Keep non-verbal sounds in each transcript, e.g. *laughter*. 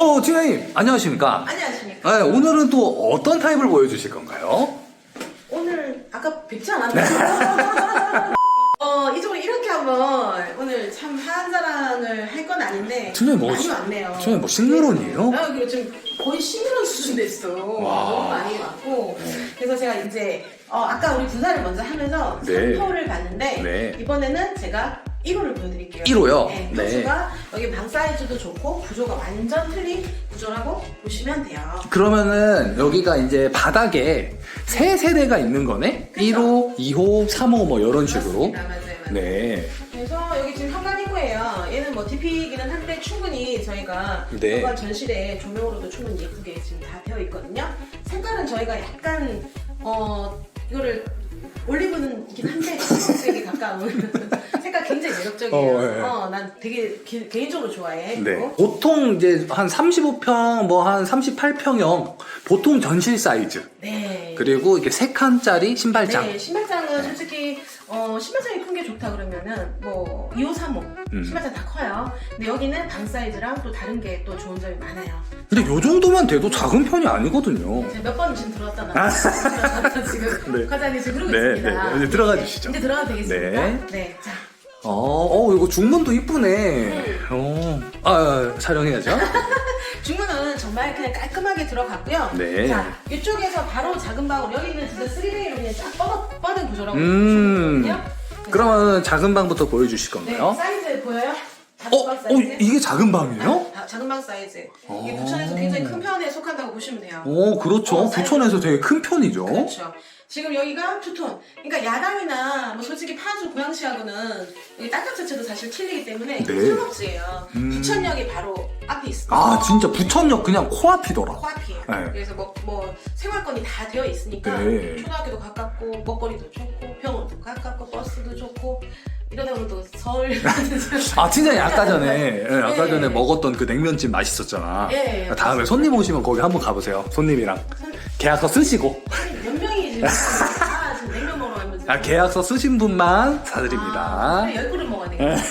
어, 팀장님, 안녕하십니까? 안녕하십니까. 네, 오늘은 또 어떤 타입을 보여주실 건가요? 오늘 아까 뵙지 않았나요? *laughs* 어 이쪽으로 이렇게 한번 오늘 참 한자랑을 할 건 아닌데 팀장님 뭐, 많이 왔네요. 팀장님 뭐 식물원이에요? 아, 그리고 지금 거의 식물원 수준 됐어. 너무 많이 왔고 그래서 제가 이제 어, 아까 우리 분사를 먼저 하면서 네. 3호를 봤는데 네. 이번에는 제가 1호를 보여드릴게요. 1호요? 네, 네. 구조가 여기 방 사이즈도 좋고 구조가 완전 틀린 구조라고 보시면 돼요. 그러면은 여기가 이제 바닥에 세 세대가 있는 거네? 그쵸. 1호, 2호, 3호 뭐 이런 식으로. 그렇습니다. 맞아요, 맞아요. 네. 그래서 여기 지금 현관이고예요. 얘는 뭐 DP이기는 한데 충분히 저희가 네. 현관 전실에 조명으로도 충분히 예쁘게 지금 다 되어 있거든요. 색깔은 저희가 약간 어 이거를 올리브는이긴 한데 *laughs* 초록색에 가까운 색깔 굉장히 매력적이에요. 어, 예. 어, 난 되게 개, 개인적으로 좋아해. 네. 이거. 보통 이제 한 35평, 뭐 한 38평형 보통 전실 사이즈. 네. 그리고 이렇게 세 칸짜리 신발장. 네, 신발장은 솔직히 어, 신발장이 큰 게 좋다 그러면은 뭐 2호, 3호 음. 신발장 다 커요. 근데 여기는 방 사이즈랑 또 다른 게 또 좋은 점이 많아요. 근데 요 정도만 돼도 작은 편이 아니거든요. 제가 몇 번 지금 들어왔다 나왔다 지금 네. 과장님 지금 그러고 네, 있습니다. 네. 이제 들어가 주시죠. 이제 들어가도 되겠습니까? 네. 네. 자, 어, 어, 이거 중문도 이쁘네. 어, 아, 촬영해야죠. *laughs* 중문은 정말 그냥 깔끔하게 들어갔고요. 네. 자, 이쪽에서 바로 작은 방으로 여기 있는 진짜 3D로 그냥 쫙 뻗어, 뻗은 구조라고 음. 보시면 되거든요. 그러면 작은 방부터 보여주실 네, 건가요? 사이즈 보여요? 작은 어, 방 어, 사이즈? 이게 작은 방이에요? 아, 작은 방 사이즈. 이게 오. 부천에서 굉장히 큰 편에 속한다고 보시면 돼요. 오, 그렇죠. 어, 사이즈. 부천에서 되게 큰 편이죠. 그렇죠. 지금 여기가 투톤. 그러니까 야당이나 뭐 솔직히 파주 고양시하고는 여기 땅값 자체도 사실 틀리기 때문에 네. 상업지예요. 음. 부천역이 바로 앞에 있습니다. 아, 진짜 부천역 그냥 코앞이더라. 코앞이에요. 네. 그래서 뭐, 뭐 생활권이 다 되어 있으니까 네. 초등학교도 가깝고 먹거리도 좋고 병원도 가깝고 버스도 좋고 이러다 보면 또 서울 *laughs* 아, 진짜 아까 전에, 예, 아까 네. 전에 먹었던 그 냉면집 맛있었잖아. 예, 예, 다음에 손님 오시면 거기 한번 가보세요. 손님이랑. 계약서 쓰시고. 지금 아 지금 냉면 먹으러 가면 아, 계약서 쓰신 분만 사드립니다. 아, 열 그릇 먹어야 되겠다.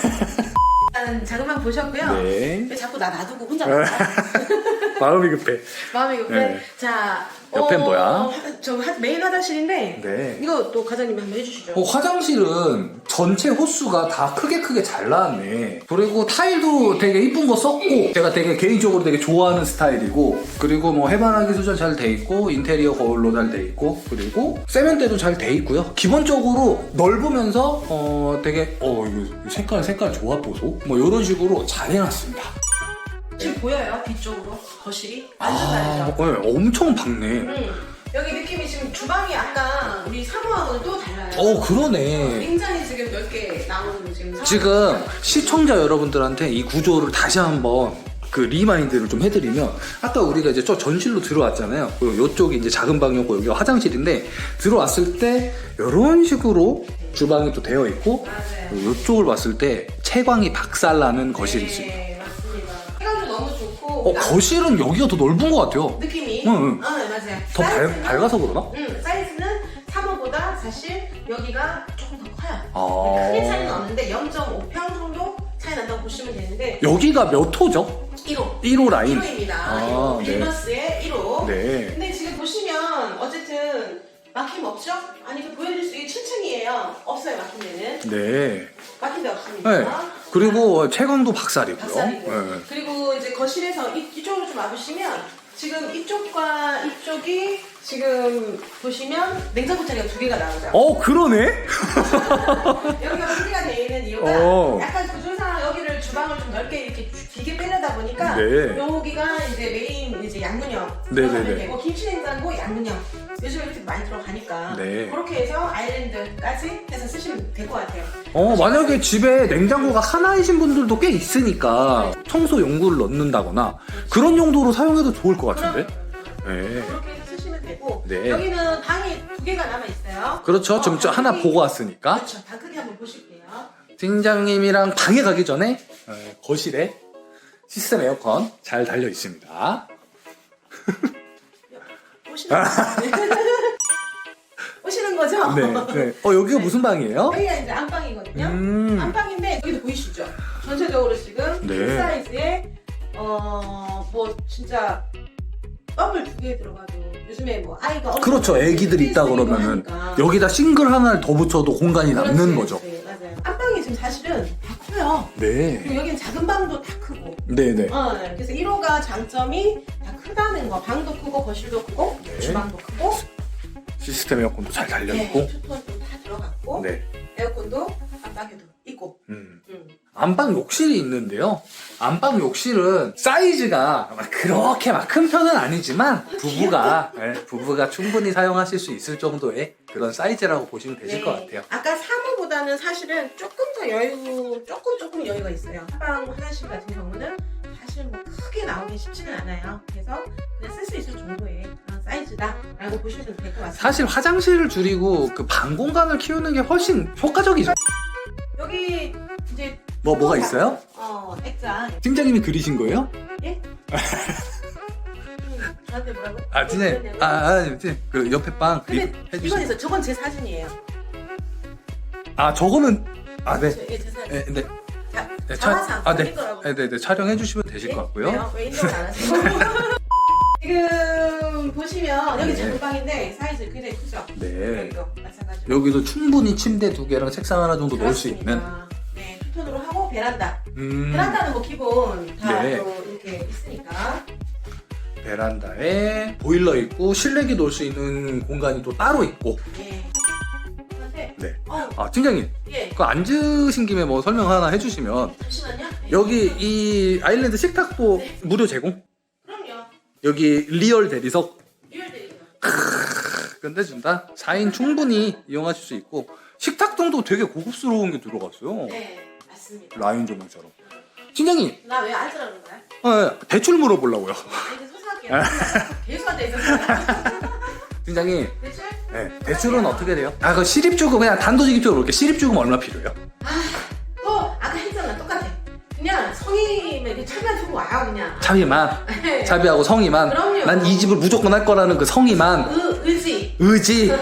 일단 자그만 보셨고요. 네. 왜 자꾸 나 놔두고 혼자 먹어? *laughs* *laughs* 마음이 급해. 마음이 급해. 네. 자, 옆엔 뭐야? 화- 저 화- 메인 화장실인데 네. 이거 또 과장님이 한번 해주시죠. 어, 화장실은 전체 호수가 다 크게 크게 잘 나왔네. 그리고 타일도 되게 이쁜 거 썼고, 제가 되게 개인적으로 되게 좋아하는 스타일이고, 그리고 뭐 해바라기 수전 잘 돼 있고, 인테리어 거울로 잘 돼 있고, 그리고 세면대도 잘 돼 있고요. 기본적으로 넓으면서, 어, 되게, 어, 이거 색깔, 색깔 좋아 보소? 뭐 이런 식으로 잘 해놨습니다. 지금 보여요? 뒤쪽으로 거실이 완전 아, 다르죠. 네, 엄청 밝네. 음. 여기 느낌이 지금 주방이 아까 우리 사무하고는 또 달라요. 어, 그러네. 굉장히 지금 넓게 나오는 지금 상황. 지금 시청자 여러분들한테 이 구조를 다시 한번 그 리마인드를 좀 해드리면 아까 우리가 이제 저 전실로 들어왔잖아요. 그리고 이쪽이 이제 작은 방이었고 여기가 화장실인데 들어왔을 때 이런 식으로 주방이 또 되어 있고 맞아요. 이쪽을 봤을 때 채광이 박살나는 거실이지. 네, 맞습니다. 어 거실은 여기가 더 넓은 것 같아요. 느낌이 응, 응. 어, 네, 맞아요. 더 밝, 사이즈는- 밝아서 그러나? 음, 사이즈는 3호보다 사실 여기가 조금 더 커요. 아. 크게 차이는 없는데 0.5평 정도 차이 난다고 보시면 되는데 여기가 몇 호죠? 1호. 1호 라인. 1호입니다. 아, 네. 빌버스의 1호. 네. 근데 지금 보시면 어쨌든 막힘 없죠? 아니 그 보여줄 수 있게 7층이에요. 없어요 막힌 데는. 네. 막힌 데 없습니다. 네. 그리고 채광도 박살이고요. 박살이고. 네. 그리고 거실에서 이, 이쪽으로 좀 와보시면 지금 이쪽과 이쪽이 지금 보시면 냉장고 자리가 두 개가 나오죠. 어 그러네. *laughs* 여기가 분리가 되어 있는 이유가 어. 약간 구조상 여기를 주방을 좀 넓게 이렇게 주- 빼려다 보니까 네. 여기가 이제 메인 이제 양문형 네네네. 들어가면 되고 김치냉장고 양문형 요즘 이렇게 많이 들어가니까 네. 그렇게 해서 아일랜드까지 해서 쓰시면 될 것 같아요. 어, 만약에 집에 냉장고가 하나이신 분들도 꽤 있으니까 청소 용구를 넣는다거나 그런 용도로 사용해도 좋을 것 같은데? 네. 그렇게 해서 쓰시면 되고 네. 여기는 방이 두 개가 남아 있어요. 그렇죠. 좀저 하나 보고 왔으니까. 그렇죠. 방 크기 한번 보실게요. 팀장님이랑 방에 가기 전에 어, 거실에 시스템 에어컨 잘 달려 있습니다. *laughs* 오시는 오시는 *laughs* 거죠? 네. 네. 어, 여기가 무슨 방이에요? 여기가 이제 안방이거든요. 음. 안방인데 여기도 보이시죠? 전체적으로 지금 네. 큰 사이즈의 어, 뭐, 진짜, 더블 두 개 들어가도 요즘에 뭐, 아이가. 어린 그렇죠. 거 애기들 있다 그러면은 하니까. 여기다 싱글 하나를 더 붙여도 공간이 남는 그렇지, 거죠. 그렇지, 맞아요. 안방이 지금 사실은 다 커요. 네. 그리고 여기는 작은 방도 다 크고. 네네. 어, 그래서 1호가 장점이 다 크다는 거. 방도 크고, 거실도 크고, 네. 주방도 크고, 시스템 에어컨도 잘 달려있고. 네, 투톤도 다 들어갔고, 네. 에어컨도 안방에도 있고. 음. 음. 안방 욕실이 있는데요. 안방 욕실은 사이즈가 막 그렇게 막 큰 편은 아니지만 부부가 네, 부부가 충분히 사용하실 수 있을 정도의 그런 사이즈라고 보시면 되실 네. 것 같아요. 아까 사무 보다는 사실은 조금 더 여유, 조금 조금 여유가 있어요. 한방 화장실 같은 경우는 사실 뭐 크게 나오기 쉽지는 않아요. 그래서 그냥 쓸 수 있을 정도의 그런 사이즈다라고 보시면 될 것 같습니다. 사실 화장실을 줄이고 그 방 공간을 키우는 게 훨씬 효과적이죠. 여기 이제 뭐 뭐가 있어요? 어 액자 팀장님이 그리신 거예요? *laughs* 음, 저한테 뭐라고? 아 팀장님, 아, 아 팀장님, 그 옆에 방 근데 이건 해주신. 있어. 저건 제 사진이에요. 아 저거는 아 네. 저, 예, 제 사진. 네, 네. 자, 네, 아, 네. 네, 네, 네. 촬영해 주시면 되실 것 같고요. 안? *laughs* *laughs* 지금 보시면 여기 네. 작은 방인데 사이즈 굉장히 크죠? 네. 여기도 마찬가지로. 여기도 충분히 침대 두 개랑 책상 하나 정도 넣을 수 있는. 그렇습니다. 네, 투톤으로 하고 베란다. 음, 베란다는 뭐 기본 다 네. 또 이렇게 있으니까. 베란다에 보일러 있고 실내기 놓을 수 있는 공간이 또 따로 있고. 네. 네. 어, 아 팀장님, 예. 그 앉으신 김에 뭐 설명 하나 해주시면 잠시만요. 네. 여기 이 아일랜드 식탁도 네. 무료 제공. 그럼요. 여기 리얼 대리석 리얼데이죠. 끝내준다. 4인 충분히 이용하실 수 있고 식탁등도 되게 고급스러운 게 들어갔어요. 네, 맞습니다. 라인 조명처럼. 팀장님, 나 왜 앉으라는 거야? 어, 대출 물어보려고요. 아, 이제 소소할게요. 개수한테 있었어요. *laughs* 팀장님, 대출? 네, 대출은 어떻게 돼요? 아, 그 시립주금 그냥 단도직입적으로 볼게. 시립주금 얼마 필요해요? 또 아까 했잖아 똑같아. 그냥 성인이면 이렇게 차비한 주고 와요 그냥. 차비만, *laughs* 네. 차비하고 성의만. 그럼요. 난 이 집을 무조건 할 거라는 그 성의만, 의, 의지 의지. *laughs*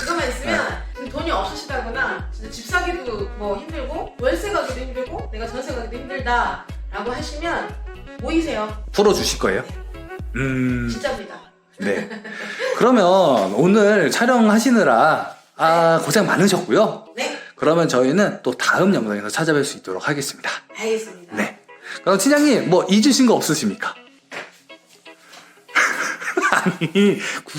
그거만 있으면 네. 지금 돈이 없으시다거나 진짜 집 사기도 뭐 힘들고 월세 가기도 힘들고 내가 전세 가기도 힘들다라고 하시면 모이세요. 풀어주실 거예요? 음, 진짜입니다. 네. 그러면 오늘 촬영하시느라 아, 고생 많으셨고요. 네, 그러면 저희는 또 다음 영상에서 찾아뵐 수 있도록 하겠습니다. 알겠습니다. 네. 그럼 팀장님 뭐 잊으신 거 없으십니까? *laughs* 아니 구-